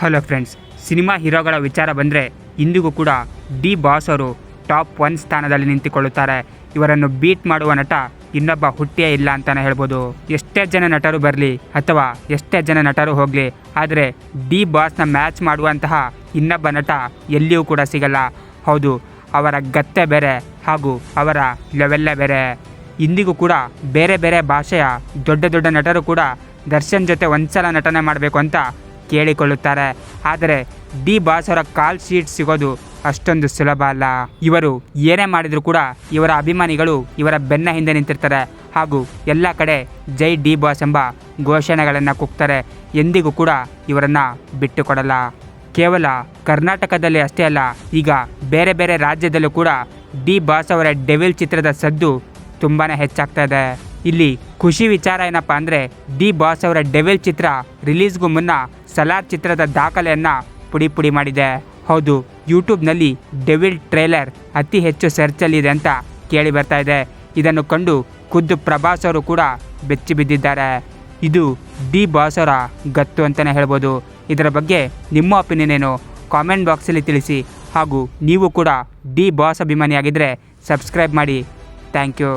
Hello friends, cinema ಹೀರೋಗಳ ವಿಚಾರ ಬಂದರೆ ಇಂದಿಗೂ ಕೂಡ ಡಿ ಬಾಸ್ ಅವರು ಟಾಪ್ ಒನ್ ಸ್ಥಾನದಲ್ಲಿ ನಿಂತುಕೊಳ್ಳುತ್ತಾರೆ. ಇವರನ್ನು ಬೀಟ್ ಮಾಡುವ ನಟ ಇನ್ನೊಬ್ಬ ಹುಟ್ಟಿಯೇ ಇಲ್ಲ ಅಂತಲೇ ಹೇಳ್ಬೋದು. ಎಷ್ಟೇ ಜನ ನಟರು ಬರಲಿ ಅಥವಾ ಎಷ್ಟೇ ಜನ ನಟರು ಹೋಗಲಿ, ಆದರೆ ಡಿ ಬಾಸ್ನ ಮ್ಯಾಚ್ ಮಾಡುವಂತಹ ಇನ್ನೊಬ್ಬ ನಟ ಎಲ್ಲಿಯೂ ಕೂಡ ಸಿಗಲ್ಲ. ಹೌದು, ಅವರ ಗತ್ತೆ ಬೇರೆ ಹಾಗೂ ಅವರ ಲೆವೆಲ್ಲೇ ಬೇರೆ. ಇಂದಿಗೂ ಕೂಡ ಬೇರೆ ಬೇರೆ ಭಾಷೆಯ ದೊಡ್ಡ ದೊಡ್ಡ ನಟರು ಕೂಡ ದರ್ಶನ್ ಜೊತೆ ಒಂದ್ಸಲ ನಟನೆ ಮಾಡಬೇಕು ಅಂತ ಕೇಳಿಕೊಳ್ಳುತ್ತಾರೆ. ಆದರೆ ಡಿ ಬಾಸ್ ಅವರ ಕಾಲ್ ಶೀಟ್ ಸಿಗೋದು ಅಷ್ಟೊಂದು ಸುಲಭ ಅಲ್ಲ. ಇವರು ಏನೇ ಮಾಡಿದರೂ ಕೂಡ ಇವರ ಅಭಿಮಾನಿಗಳು ಇವರ ಬೆನ್ನ ಹಿಂದೆ ನಿಂತಿರ್ತಾರೆ. ಹಾಗೂ ಎಲ್ಲ ಕಡೆ ಜೈ ಡಿ ಬಾಸ್ ಎಂಬ ಘೋಷಣೆಗಳನ್ನು ಕೂಗ್ತಾರೆ. ಎಂದಿಗೂ ಕೂಡ ಇವರನ್ನು ಬಿಟ್ಟುಕೊಡಲ್ಲ. ಕೇವಲ ಕರ್ನಾಟಕದಲ್ಲಿ ಅಷ್ಟೇ ಅಲ್ಲ, ಈಗ ಬೇರೆ ಬೇರೆ ರಾಜ್ಯದಲ್ಲೂ ಕೂಡ ಡಿ ಬಾಸ್ ಅವರ ಡೆವಿಲ್ ಚಿತ್ರದ ಸದ್ದು ತುಂಬಾ ಹೆಚ್ಚಾಗ್ತಾ ಇದೆ. ಇಲ್ಲಿ ಖುಷಿ ವಿಚಾರ ಏನಪ್ಪ ಅಂದರೆ ಡಿ ಬಾಸ್ ಅವರ ಡೆವಿಲ್ ಚಿತ್ರ ರಿಲೀಸ್ಗೂ ಮುನ್ನ ಸಲಾರ್ ಚಿತ್ರದ ದಾಖಲೆಯನ್ನು ಪುಡಿ ಪುಡಿ ಮಾಡಿದೆ. ಹೌದು, ಯೂಟ್ಯೂಬ್ನಲ್ಲಿ ಡೆವಿಲ್ ಟ್ರೇಲರ್ ಅತಿ ಹೆಚ್ಚು ಸರ್ಚಲ್ಲಿದೆ ಅಂತ ಕೇಳಿ ಬರ್ತಾ ಇದೆ. ಇದನ್ನು ಕಂಡು ಖುದ್ದು ಪ್ರಭಾಸ್ ಅವರು ಕೂಡ ಬೆಚ್ಚಿ ಬಿದ್ದಿದ್ದಾರೆ. ಇದು ಡಿ ಬಾಸ್ ಅವರ ಗತ್ತು ಅಂತಲೇ ಹೇಳ್ಬೋದು. ಇದರ ಬಗ್ಗೆ ನಿಮ್ಮ ಒಪಿನಿಯನ್ ಏನು? ಕಾಮೆಂಟ್ ಬಾಕ್ಸಲ್ಲಿ ತಿಳಿಸಿ. ಹಾಗೂ ನೀವು ಕೂಡ ಡಿ ಬಾಸ್ ಅಭಿಮಾನಿಯಾಗಿದ್ದರೆ ಸಬ್ಸ್ಕ್ರೈಬ್ ಮಾಡಿ. Thank you.